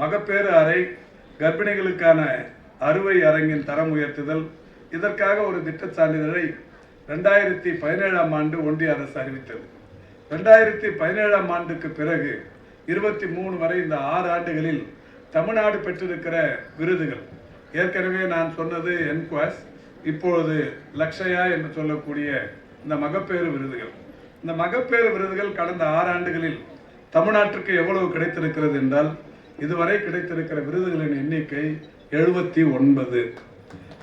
மகப்பேறு அறை கர்ப்பிணிகளுக்கான அறுவை அரங்கின் தரம் உயர்த்துதல். இதற்காக ஒரு திட்டச் சான்றிதழை ரெண்டாயிரத்தி பதினேழாம் ஆண்டு ஒன்றிய அரசு அறிவித்தது. ரெண்டாயிரத்தி பதினேழாம் ஆண்டுக்கு பிறகு இருபத்தி மூணு வரை இந்த ஆறு ஆண்டுகளில் தமிழ்நாடு பெற்றிருக்கிற விருதுகள். ஏற்கனவே நான் சொன்னது என்குவாஸ் இப்பொழுது லக்ஷயா என்று சொல்லக்கூடிய இந்த மகப்பேறு விருதுகள். இந்த மகப்பேறு விருதுகள் கடந்த ஆறு ஆண்டுகளில் தமிழ்நாட்டுக்கு எவ்வளவு கிடைத்திருக்கிறது என்றால் இதுவரை கிடைத்திருக்கிற விருதுகளின் எண்ணிக்கை எழுபத்தி ஒன்பது.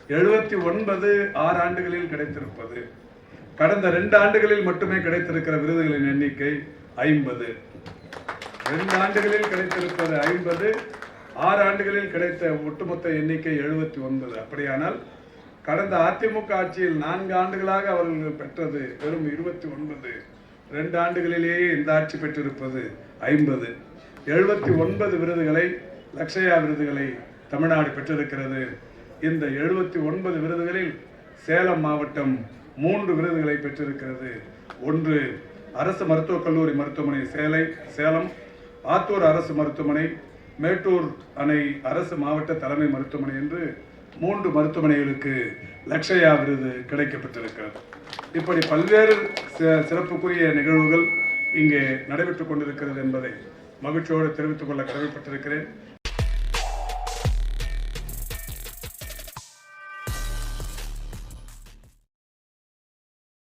எழுபத்தி ஒன்பது ஆறு ஆண்டுகளில் கிடைத்திருப்பது. கடந்த ரெண்டு ஆண்டுகளில் மட்டுமே கிடைத்திருக்கிற விருதுகளின் எண்ணிக்கை ஐம்பது. ரெண்டு ஆண்டுகளில் கிடைத்திருப்பது ஐம்பது ஆறு ஆண்டுகளில் கிடைத்த ஒட்டுமொத்த எண்ணிக்கை எழுபத்தி ஒன்பது. அப்படியானால் கடந்த அதிமுக ஆட்சியில் நான்கு ஆண்டுகளாக அவர்கள் பெற்றது வெறும் இருபத்தி ஒன்பது. ரெண்டு ஆண்டுகளிலேயே இந்த ஆட்சி பெற்றிருப்பது ஐம்பது. எழுபத்தி ஒன்பது விருதுகளை லக்ஷயா விருதுகளை தமிழ்நாடு பெற்றிருக்கிறது. இந்த எழுபத்தி ஒன்பது விருதுகளில் சேலம் மாவட்டம் மூன்று விருதுகளை பெற்றிருக்கிறது. ஒன்று அரசு மருத்துவக் கல்லூரி மருத்துவமனை சேலை சேலம் ஆத்தூர் அரசு மருத்துவமனை மேட்டூர் அணை அரசு மாவட்ட தலைமை மருத்துவமனை என்று மூன்று மருத்துவமனைகளுக்கு லக்ஷயா விருது கிடைக்கப்பட்டிருக்கிறது. இப்படி பல்வேறு சிறப்புக்குரிய நிகழ்வுகள் இங்கே நடைபெற்றுக் கொண்டிருக்கிறது என்பதை மகிழ்ச்சியோடு தெரிவித்துக் கொள்ள கடமைப்பட்டிருக்கிறேன்.